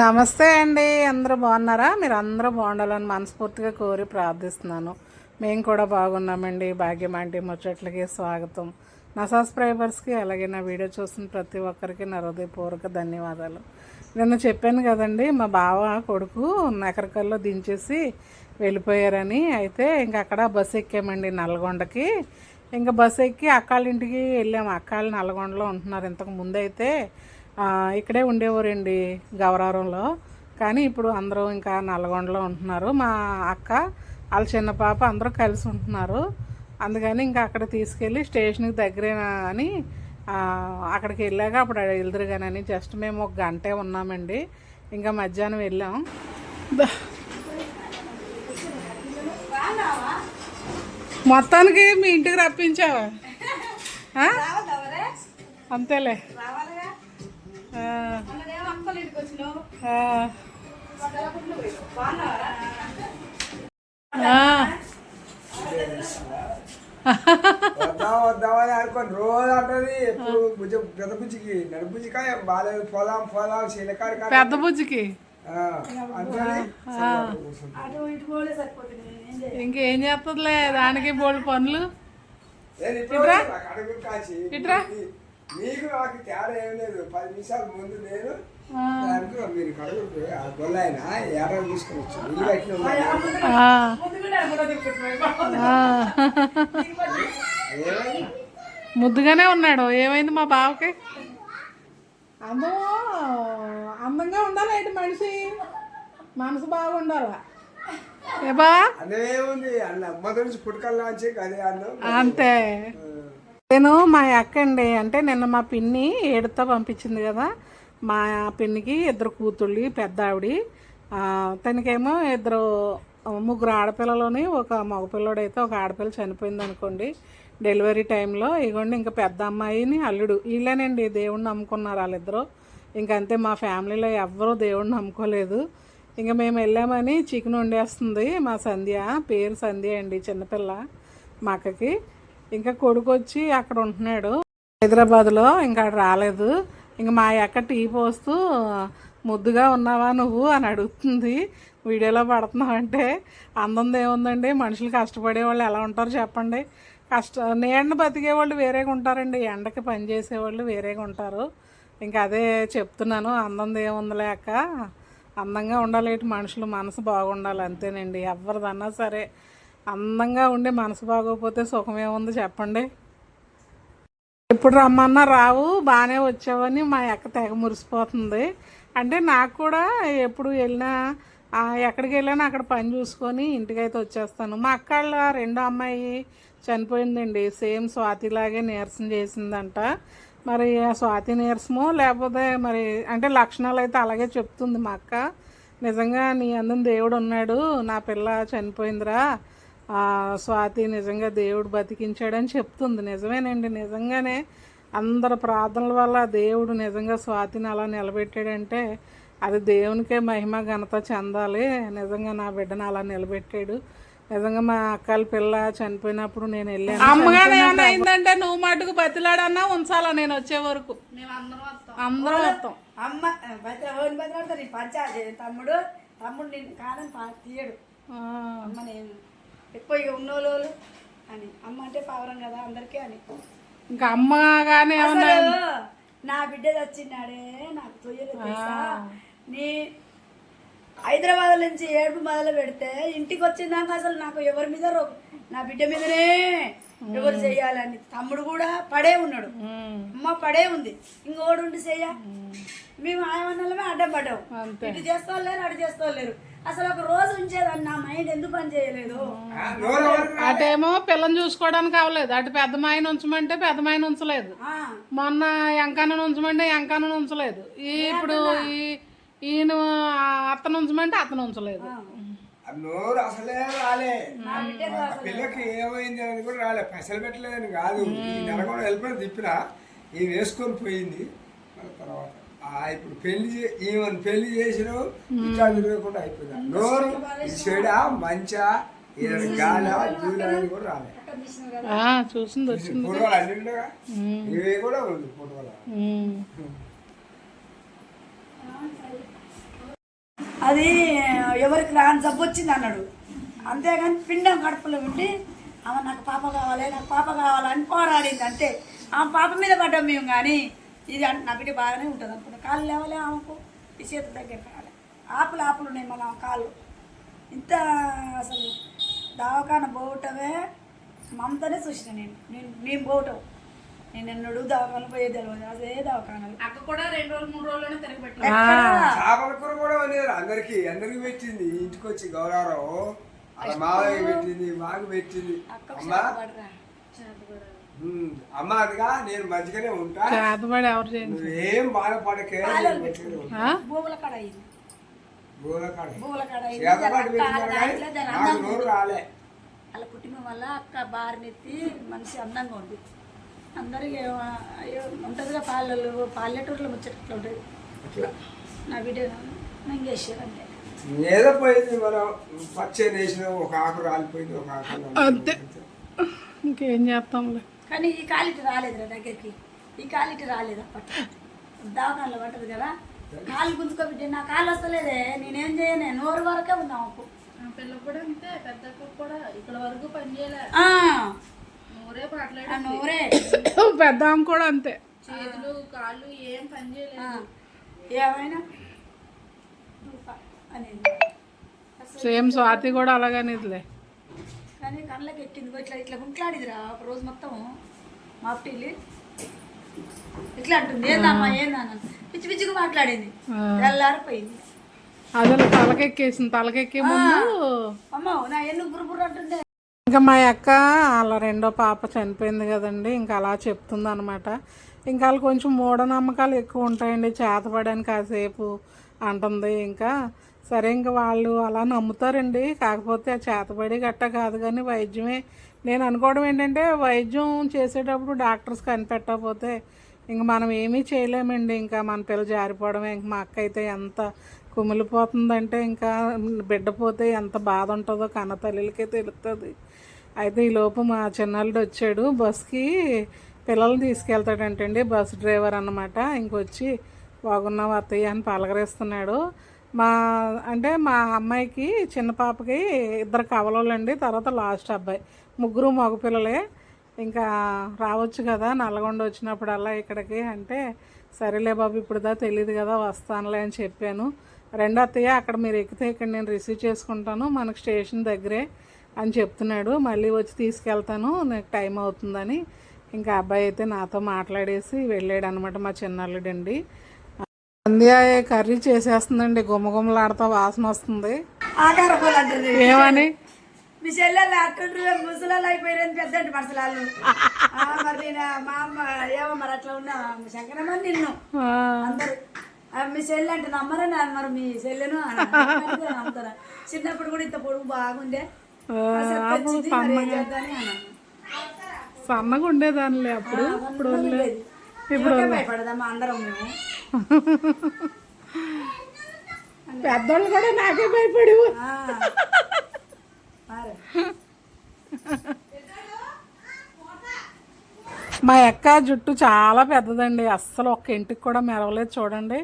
నమస్తే అండి. అందరూ బాగున్నారా? మీరు అందరూ బాగుండాలని మనస్ఫూర్తిగా కోరి ప్రార్థిస్తున్నాను. మేము కూడా బాగున్నామండి. భాగ్యం ఆంటీ ముచ్చట్లకి స్వాగతం. నా సబ్స్క్రైబర్స్కి అలాగే నా వీడియో చూసిన ప్రతి ఒక్కరికి నా హృదయపూర్వక ధన్యవాదాలు. నిన్న చెప్పాను కదండి మా బావ కొడుకు నకరకల్లో దించేసి వెళ్ళిపోయారని. అయితే ఇంక అక్కడ బస్సు ఎక్కామండి నల్గొండకి. ఇంకా బస్సు ఎక్కి అక్కాళ్ళ ఇంటికి వెళ్ళాము అక్కాళ్ళు నల్గొండలో ఉంటున్నారు. ఇంతకు ముందైతే ఇక్కడే ఉండేవారండి గవరారంలో. కానీ ఇప్పుడు అందరూ ఇంకా నల్గొండలో ఉంటున్నారు. మా అక్క వాళ్ళ చిన్న పాప అందరూ కలిసి ఉంటున్నారు. అందుకని ఇంకా అక్కడ తీసుకెళ్ళి స్టేషన్కి దగ్గరే అని అక్కడికి వెళ్ళాక అప్పుడు వెళ్దురు కానీ జస్ట్ మేము ఒక గంటే ఉన్నామండి. ఇంకా మధ్యాహ్నం వెళ్ళాం. మొత్తానికి మీ ఇంటికి రప్పించావా? అంతేలే. వద్దామని అనుకోని. రోజు అంటది ఎప్పుడు భుజ పెద్ద బుజ్జికి బాగాలేదు పొలం పొలం పెద్ద బుజ్జికి. ఇంకేం చేస్తుందిలే దానికి బోల్డ్ పనులు. ఇట్రా. నాకు ఇట్రా. మీకు నాకు తేడా ఏం లేదు. పది నిమిషాల ముందు నేను ఆ. దానికి మీరు ఆ ఎర్ర తీసుకుని కట్టిన? ముద్దుగానే ఉన్నాడు. ఏమైంది మా బావకి? అందం అందంగా ఉండాలి ఏంటి మనిషి? మనసు బాగుండాలా? అంతే. నేను మా అక్క అండి అంటే నిన్న మా పిన్ని ఏడుతో పంపించింది కదా. మా పిన్నికి ఇద్దరు కూతుళ్ళు పెద్ద ఆవిడ తనకేమో ఇద్దరు ముగ్గురు ఆడపిల్లలోని ఒక మగపిల్లడైతే అయితే ఒక ఆడపిల్ల చనిపోయింది అనుకోండి. డెలివరీ టైంలో ఇగోండి ఇంకా పెద్ద అమ్మాయిని అల్లుడు. వీళ్ళేనండి దేవుణ్ణి నమ్ముకున్నారు వాళ్ళిద్దరూ. ఇంకంతే మా ఫ్యామిలీలో ఎవ్వరూ దేవుణ్ణి నమ్ముకోలేదు. ఇంకా మేము వెళ్ళామని చికెన్ వండేస్తుంది మా సంధ్య. పేరు సంధ్య అండి చిన్నపిల్ల మా అక్కకి. ఇంకా కొడుకు వచ్చి అక్కడ ఉంటున్నాడు. హైదరాబాద్లో ఇంకా రాలేదు. ఇంక మా అక్క టీ పోస్తూ ముద్దుగా ఉన్నావా నువ్వు? అని అడుగుతుంది. వీడియోలో పడుతున్నావు అంటే అందంది ఏముందండి? మనుషులు కష్టపడే వాళ్ళు ఎలా ఉంటారు చెప్పండి. కష్ట నీడను బతికే వాళ్ళు వేరేగా ఉంటారండి. ఎండకి పని చేసేవాళ్ళు వేరేగా ఉంటారు. ఇంకా అదే చెప్తున్నాను అందంది ఏముందిలే అక్క? అందంగా ఉండాలి మనుషులు మనసు బాగుండాలి అంతేనండి. ఎవరిదన్నా సరే అందంగా ఉండి మనసు బాగోకపోతే సుఖమేముంది చెప్పండి. ఎప్పుడు రమ్మన్నా రావు బాగానే వచ్చావని మా అక్క తెగ మురిసిపోతుంది. అంటే నాకు కూడా ఎప్పుడు వెళ్ళినా ఎక్కడికి వెళ్ళినా అక్కడ పని చూసుకొని ఇంటికైతే వచ్చేస్తాను. మా అక్క వాళ్ళ రెండో అమ్మాయి చనిపోయిందండి. సేమ్ స్వాతిలాగే నీరసం చేసిందంట. మరి ఆ స్వాతి నీరసమో లేకపోతే మరి అంటే లక్షణాలు అయితే అలాగే చెప్తుంది మా అక్క. నిజంగా నీ అందం దేవుడు ఉన్నాడు నా పిల్ల చనిపోయిందిరా స్వాతి నిజంగా దేవుడు బతికించాడని చెప్తుంది. నిజమేనండి. నిజంగానే అందరి ప్రార్థనల వల్ల దేవుడు నిజంగా స్వాతిని అలా నిలబెట్టాడంటే అది దేవునికే మహిమ ఘనత చెందాలి. నిజంగా నా బిడ్డను అలా నిలబెట్టాడు. నిజంగా మా అక్కల పిల్ల చనిపోయినప్పుడు నేను వెళ్ళాను. అయిందంటే నువ్వు మటుకు బతిలాడన్నా ఉంచాలా నేను వచ్చే వరకు? అందరం వస్తాం. అమ్మ బతిలాడతారు? తమ్ముడు తమ్ముడు నేను కాదని తీయడు. ఆ, అమ్మ నేను ఎక్కువ ఇక ఉన్నోళ్ళు అని. అమ్మ అంటే పావరం కదా అందరికీ అని. ఇంకా అమ్మగానే అసలు నా బిడ్డ చచ్చినాడే నాకు తొయ్యలు తెలుసా నీ హైదరాబాద్ నుంచి ఏడుపు మొదలు పెడితే ఇంటికి వచ్చిందాక అసలు నాకు ఎవరి మీద నా బిడ్డ మీదనే ఎవరు చెయ్యాలని తమ్ముడు కూడా పడే ఉన్నాడు. అమ్మ పడే ఉంది. ఇంకోడు ఉండి చెయ్య మేము. ఆయమన్నలమే అడ్డం పడ్డాం. అంతే. ఇటు చేసుకోలేరు అటు చేసుకోలేరు అసలు ఒక రోజు ఉంచేదాన్ని నా మైండ్ ఎందుకు పని చేయలేదు? అటేమో పిల్లని చూసుకోవడానికి అవ్వలేదు అటు పెద్ద మాయన ఉంచమంటే పెద్ద మాయన ఉంచలేదు. ఆ, మొన్న ఎంకాన ఉంచమంటే ఎంకాన ఉంచలేదు. ఈ ఇప్పుడు ఈ ఈయన అత్తను ఉంచమంటే అతను ఉంచలేదు. నోరు అసలే రాలే. పిల్లకి ఏమైంది అని కూడా రాలే. పైసలు పెట్టలేదని కాదు. ఈ నరకం వెళ్ళిపోయి తిప్పినా ఈ వేసుకొని పోయింది. తర్వాత ఇప్పుడు పెళ్ళి చే- ఈమెను పెళ్ళి చేసిన ఇట్లా తిరగకుండా అయిపోయింది. నోరు చెడా మంచా గాలా కూడా రాలే. ఆ, చూసింది వచ్చింది. ఫోటోలు అన్ని ఉండగా ఇవి కూడా ఉంది ఫోటోలు. అది ఎవరికి రాని జబ్బు వచ్చింది అన్నాడు. అంతేగాని పిండం కడుపులో ఉండి ఆమె నాకు పాప కావాలి నాకు పాప కావాలని పోరాడింది అంతే. ఆమె పాప మీద పడ్డాం మేము కానీ ఇది అంటే నా బిడ్డ బాగానే ఉంటుంది అనుకున్నా. కాళ్ళు లేవలే ఆమెకు. ఈ చేత దగ్గర కాలే. ఆపులు ఆపులు ఉన్నాయి మళ్ళీ ఆమె కాళ్ళు. ఇంత అసలు దవాఖాన పోవటమే మమతనే చూసిన నేను. నేను నేను పోవటం. నేను ఎన్నడూ దవాఖాన పోయేది తెలియదు అదే దవాఖానలు. అక్క కూడా రెండు రోజులు మూడు రోజుల్లోనే తిరగబెట్టారు ఎక్కడ? చేపల కూర కూడా వండేది అందరికి అందరికి పెట్టింది. ఇంటికి వచ్చి గౌరవం అలా మావయ్య పెట్టింది మాకు పెట్టింది. అమ్మ. అమ్మ అదిగా నేను మంచిగానే ఉంటా. ఎవరు చేయండి? నువ్వేం బాధపడకే. భూముల కాడ కాడ. భూముల కాడ నోరు. రాలే. వాళ్ళ కుటుంబం వల్ల అక్క బారినెత్తి మనిషి అందంగా ఉంది. అందరికి ఏమ- అయ్యో ఉంటుందిగా పాలలు పాలెటూరులో ముచ్చట్లు ఉంటుంది. అట్లా. నా బిడ్డ ఏదో పోయింది మనం పచ్చని వేసినాం ఒక ఆకు రాలిపోయింది ఒక ఆకు అంతే. ఇంకేం చేస్తాంలే. కానీ ఈ కాలిటీ రాలేదు నా దగ్గరికి. ఈ కాలిటీ రాలేదు అప్పట్లో. దవాఖానలో పట్టదు కదా. కాలు గుంజుకో బిడ్డ నా కాలు వస్తలేదే నేనేం చేయను? నోరు వరకే ఉంది ఆమెకు. ఆ పిల్లకి కూడా అంతే పెద్దకు కూడా ఇక్కడ వరకు పని చేయలే. ఆ, నూరే ఆ పాటలాడు నోరే. పెద్ద కూడా అంతే. చేతులు కాళ్ళు ఏం పని చేయలేదు. ఏమైనా? సేమ్ స్వాతి కూడా అలాగనేదిలే. కానీ కళ్ళకి ఎక్కింది. ఇట్లా ఇట్లా గుంట్లాడిదిరా ఒక రోజు మొత్తం. మాప్టిల్లి ఇట్లా అంటుంది. ఏందమ్మా ఏందన్న పిచ్చి పిచ్చిగా మాట్లాడింది. తెల్లారిపోయింది. అసలు తలకెక్కేసింది. తలకెక్కే ముందు అమ్మ నా ఎందుకు బుర్ర అంటుండే. ఇంకా మా అక్క వాళ్ళ రెండో పాప చనిపోయింది కదండి. ఇంకా అలా చెప్తుంది అనమాట ఇంకా వాళ్ళు కొంచెం మూఢనమ్మకాలు ఎక్కువ ఉంటాయండి. చేతపడని కాసేపు. అంటుంది. ఇంకా సరే ఇంకా వాళ్ళు అలా నమ్ముతారండి. కాకపోతే ఆ చేతబడి గట్ట కాదు కానీ వైద్యమే. నేను అనుకోవడం ఏంటంటే వైద్యం చేసేటప్పుడు డాక్టర్స్ కనిపెట్టకపోతే ఇంక మనం ఏమీ చేయలేమండి. ఇంకా మన పిల్ల జారిపోవడమే. ఇంక మా అక్క అయితే ఎంత కుమిలిపోతుందంటే ఇంకా బిడ్డ పోతే ఎంత బాధ ఉంటుందో కన్న తల్లికే తెలుస్తుంది అయితే ఈ లోపు మా చిన్నల్లుడు వచ్చాడు. బస్కి పిల్లల్ని తీసుకెళ్తాడంటండి. బస్ డ్రైవర్ అన్నమాట. ఇంకొచ్చి బాగున్నావు అత్తయ్య అని పలకరిస్తున్నాడు. మా అంటే మా అమ్మాయికి చిన్న పాపకి ఇద్దరు కవలోళ్ళండి తర్వాత లాస్ట్ అబ్బాయి. ముగ్గురు మగపిల్లలే. ఇంకా రావచ్చు కదా నల్గొండ వచ్చినప్పుడల్లా ఇక్కడికి అంటే సరేలే బాబు ఇప్పుడుదా తెలియదు కదా వస్తానులే అని చెప్పాను. రెండో అత్తయ్య అక్కడ మీరు ఎక్కితే ఇక్కడ నేను రిసీవ్ చేసుకుంటాను మనకు స్టేషన్ దగ్గరే అని చెప్తున్నాడు. మళ్ళీ వచ్చి తీసుకెళ్తాను నాకు టైం అవుతుందని. ఇంకా అబ్బాయి అయితే నాతో మాట్లాడేసి వెళ్ళాడు అనమాట మా చిన్నల్లుడండి సంధ్య కర్రీ చేసేస్తుందండి. గుమ్మగుమ్మలాడుతూ వాసన వస్తుంది. ఏమని? మీ చెల్లెలు అట్టుండ్రు ముసలాళ్ళు అయిపోయారని మనుషులాళ్ళు ఆ, మరి నేను మా అమ్మ ఏమో మరి అట్లా ఉన్నా. శంకరమ్మ నిన్ను. అందరు. మీ చెల్లె అంటే నమ్మరా నా మరి మీ చెల్లెను నమ్ముతారా చిన్నప్పుడు కూడా ఇంత పొడుగు బాగుండే. సన్నగా ఉండేదానిలే. అప్పుడు ఇప్పుడు. ఎవరికే భయపడదమ్మా అందరం మేము? పెద్దోళ్ళు కూడా నాకే భయపడి. మా అక్క జుట్టు చాలా పెద్దదండి. అస్సలు ఒక్క ఇంటికి కూడా మెరవలేదు చూడండి.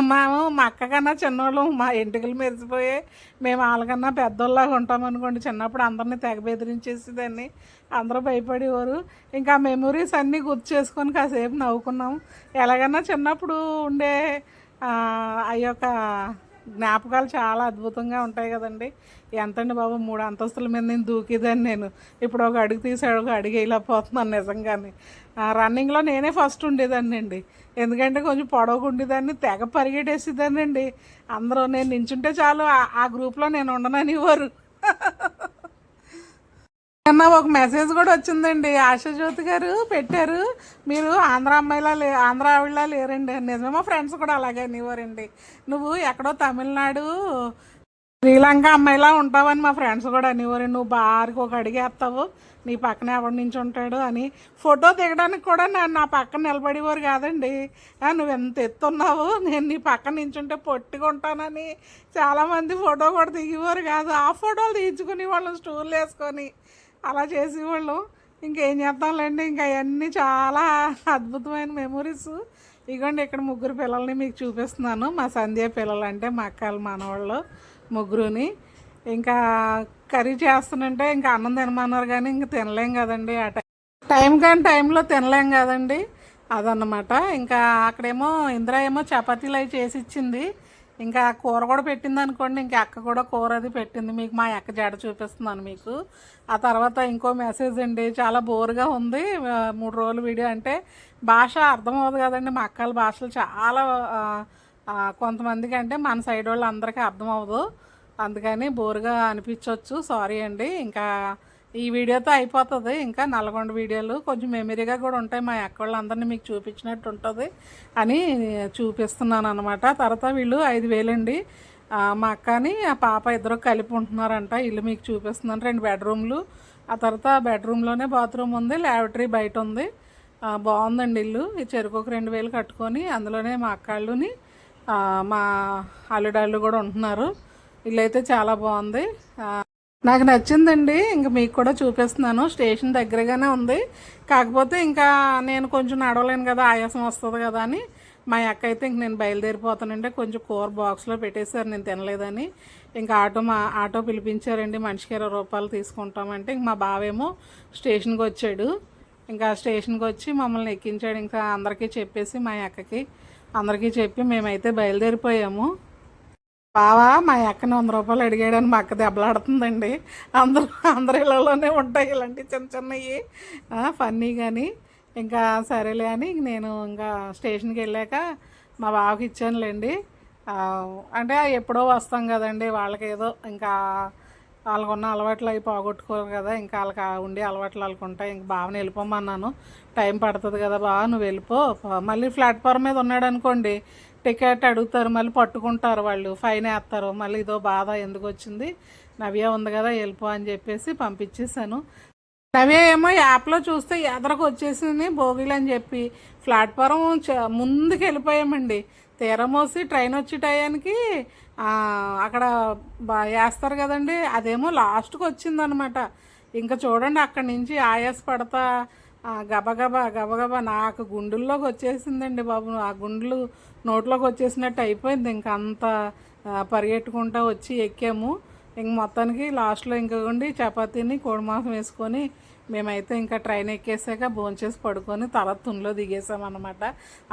మేము మా అక్క కన్నా చిన్నోళ్ళు. మా ఇంటికలు మెరిసిపోయి మేము వాళ్ళకన్నా పెద్దోళ్ళలాగా ఉంటాం అనుకోండి. చిన్నప్పుడు అందరినీ తెగ బెదిరించేసేదాన్ని. అందరూ భయపడేవారు. ఇంకా మెమొరీస్ అన్నీ గుర్తు చేసుకొని కాసేపు నవ్వుకున్నాం. ఎలాగన్నా చిన్నప్పుడు ఉండే ఆ యొక్క జ్ఞాపకాలు చాలా అద్భుతంగా ఉంటాయి కదండి. ఎంతండి బాబు మూడు అంతస్తుల మీద నేను దూకేదాన్ని నేను. ఇప్పుడు ఒక అడుగు తీసాడు ఒక అడుగు వెళ్ళిపోతున్నాను నిజంగానే. ఆ, రన్నింగ్లో నేనే ఫస్ట్ ఉండేదాన్ని అండి. ఎందుకంటే కొంచెం పొడవుగా ఉండేదాన్ని తెగ పరిగెట్టేసేదాన్ని అండి. అందరూ నేను నించుంటే చాలు ఆ- గ్రూప్లో నేను ఉండనని వారు నిన్న ఒక మెసేజ్ కూడా వచ్చిందండి. ఆశాజ్యోతి గారు పెట్టారు. మీరు ఆంధ్ర అమ్మాయిలా లే ఆంధ్ర ఆవిడలా లేరండి. నిజమే మా ఫ్రెండ్స్ కూడా అలాగే అనేవారండి. నువ్వు ఎక్కడో తమిళనాడు శ్రీలంక అమ్మాయిలా ఉంటావని మా ఫ్రెండ్స్ కూడా అనేవారు. నువ్వు బారికి ఒక అడిగేస్తావు నీ పక్కన ఎవరి నుంచి ఉంటాడు అని. ఫోటో దిగడానికి కూడా నన్ను నా పక్కన నిలబడేవారు కాదండి. నువ్వు ఎంత ఎత్తున్నావు? నేను నీ పక్కన నించుంటే పొట్టిగా ఉంటానని చాలామంది ఫోటో కూడా దిగేవారు కాదు. ఆ ఫోటోలు తీయించుకుని వాళ్ళు స్టూర్లు వేసుకొని అలా చేసేవాళ్ళం. ఇంకేం చేద్దాంలేండి ఇంకా అవన్నీ చాలా అద్భుతమైన మెమొరీస్ ఇగోండి ఇక్కడ ముగ్గురు పిల్లల్ని మీకు చూపిస్తున్నాను. మా సంధ్య పిల్లలు అంటే మా అక్కలు మనవాళ్ళు ముగ్గురుని. ఇంకా కర్రీ చేస్తుంటే ఇంకా అన్నం తినమన్నారు కానీ ఇంకా తినలేం కదండి. ఆ టైం టైం కానీ టైంలో తినలేం కదండి. అదన్నమాట. ఇంకా అక్కడేమో ఇందిరా ఏమో చపాతీలు అవి చేసి ఇచ్చింది. ఇంకా కూర కూడా పెట్టింది అనుకోండి ఇంకా అక్క కూడా కూర అది పెట్టింది. మీకు మా అక్క జడ చూపిస్తున్నాను మీకు. ఆ తర్వాత ఇంకో మెసేజ్ అండి చాలా బోర్గా ఉంది. మూడు రోజులు వీడియో అంటే భాష అర్థం అవ్వదు కదండి. మా అక్కల భాషలు చాలా కొంతమందికి అంటే మన సైడ్ వాళ్ళు అందరికీ అర్థం అవ్వదు. అందుకని బోరుగా అనిపించవచ్చు సారీ అండి. ఇంకా ఈ వీడియోతో అయిపోతుంది. ఇంకా నల్గొండ వీడియోలు కొంచెం మెమరీగా కూడా ఉంటాయి. మా అక్క వాళ్ళందరినీ మీకు చూపించినట్టు ఉంటుంది అని చూపిస్తున్నాను అనమాట తర్వాత వీళ్ళు ఐదు వేలండి. మా అక్కని ఆ పాప ఇద్దరు కలిపి ఉంటున్నారంట. ఇల్లు మీకు చూపిస్తున్నాను. రెండు బెడ్రూమ్లు. ఆ తర్వాత బెడ్రూమ్లోనే బాత్రూమ్ ఉంది ల్యాబరేటరీ బయట ఉంది. బాగుందండి ఇల్లు. ఈ చెరుకు ఒక రెండు వేలు కట్టుకొని అందులోనే మా అక్కళ్ళుని మా అల్లుడాళ్ళు కూడా ఉంటున్నారు. ఇల్లు అయితే చాలా బాగుంది. నాకు నచ్చిందండి. ఇంక మీకు కూడా చూపిస్తున్నాను. స్టేషన్ దగ్గరగానే ఉంది. కాకపోతే ఇంకా నేను కొంచెం నడవలేను కదా ఆయాసం వస్తుంది కదా అని. మా అక్క అయితే ఇంక నేను బయలుదేరిపోతానంటే కొంచెం కూర బాక్స్లో పెట్టేశారు నేను తినలేదని. ఇంకా ఆటో మా ఆటో పిలిపించారండి. మనిషికి ఇరవై రూపాయలు తీసుకుంటామంటే ఇంక మా బావేమో స్టేషన్కి వచ్చాడు. ఇంకా స్టేషన్కి వచ్చి మమ్మల్ని ఎక్కించాడు. ఇంకా అందరికీ చెప్పేసి మా అక్కకి అందరికీ చెప్పి మేమైతే బయలుదేరిపోయాము. బావా మా అక్కని వంద రూపాయలు అడిగాడని మా అక్క దెబ్బలాడుతుందండి. అందరూ అందరి ఇళ్ళలోనే ఉంటాయి ఇలాంటి చిన్న చిన్నవి ఫన్నీ కానీ ఇంకా సరేలే అని నేను ఇంకా స్టేషన్కి వెళ్ళాక మా బావకి ఇచ్చానులేండి. అంటే ఎప్పుడో వస్తాం కదండి వాళ్ళకి ఏదో ఇంకా వాళ్ళకున్న అలవాట్లు అవి పోగొట్టుకోరు కదా ఇంకా వాళ్ళకి ఉండే అలవాట్లు వాళ్ళకు ఉంటాయి. ఇంక బావని వెళ్ళిపోమన్నాను. టైం పడుతుంది కదా బావ నువ్వు వెళ్ళిపో. మళ్ళీ ప్లాట్ఫామ్ మీద ఉన్నాడు అనుకోండి టికెట్ అడుగుతారు మళ్ళీ పట్టుకుంటారు వాళ్ళు. ఫైన్ వేస్తారు. మళ్ళీ ఇదో బాధ ఎందుకు వచ్చింది? నవ్య ఉంది కదా వెళ్ళిపో అని చెప్పేసి పంపించేశాను. నవ్య ఏమో యాప్లో చూస్తే ఎదరకు వచ్చేసింది భోగిలు అని చెప్పి. ప్లాట్ఫారం చ- ముందుకు వెళ్ళిపోయామండి. తీరమోసి ట్రైన్ వచ్చే టయానికి అక్కడ వేస్తారు కదండి. అదేమో లాస్ట్కి వచ్చిందనమాట. ఇంకా చూడండి అక్కడి నుంచి ఆయాస పడతా గబగబా గబగబా నాకు గుండెల్లోకి వచ్చేసిందండి బాబు. ఆ గుండెలు నోట్లోకి వచ్చేసినట్టు అయిపోయింది. ఇంకా అంత పరిగెట్టుకుంటా వచ్చి ఎక్కాము. ఇంక మొత్తానికి లాస్ట్లో ఇంకోండి చపాతీని కోడిమాంసం వేసుకొని మేమైతే ఇంకా ట్రైన్ ఎక్కేసాక భోంచేసి పడుకొని తర్వాత తునిలో దిగేసామన్నమాట.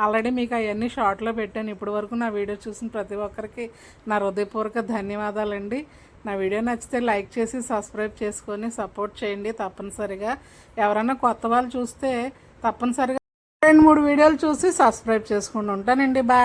ఆల్రెడీ మీకు అవన్నీ షార్ట్లో పెట్టాను. ఇప్పటి వరకు నా వీడియో చూసిన ప్రతి ఒక్కరికి నా హృదయపూర్వక ధన్యవాదాలండి. నా వీడియో నచ్చితే లైక్ చేసి సబ్స్క్రైబ్ చేసుకొని సపోర్ట్ చేయండి తప్పనిసరిగా. ఎవరైనా కొత్త వాళ్ళు చూస్తే తప్పనిసరిగా రెండు మూడు వీడియోలు చూసి సబ్స్క్రైబ్ చేసుకుంటూ ఉంటానండి. బాయ్.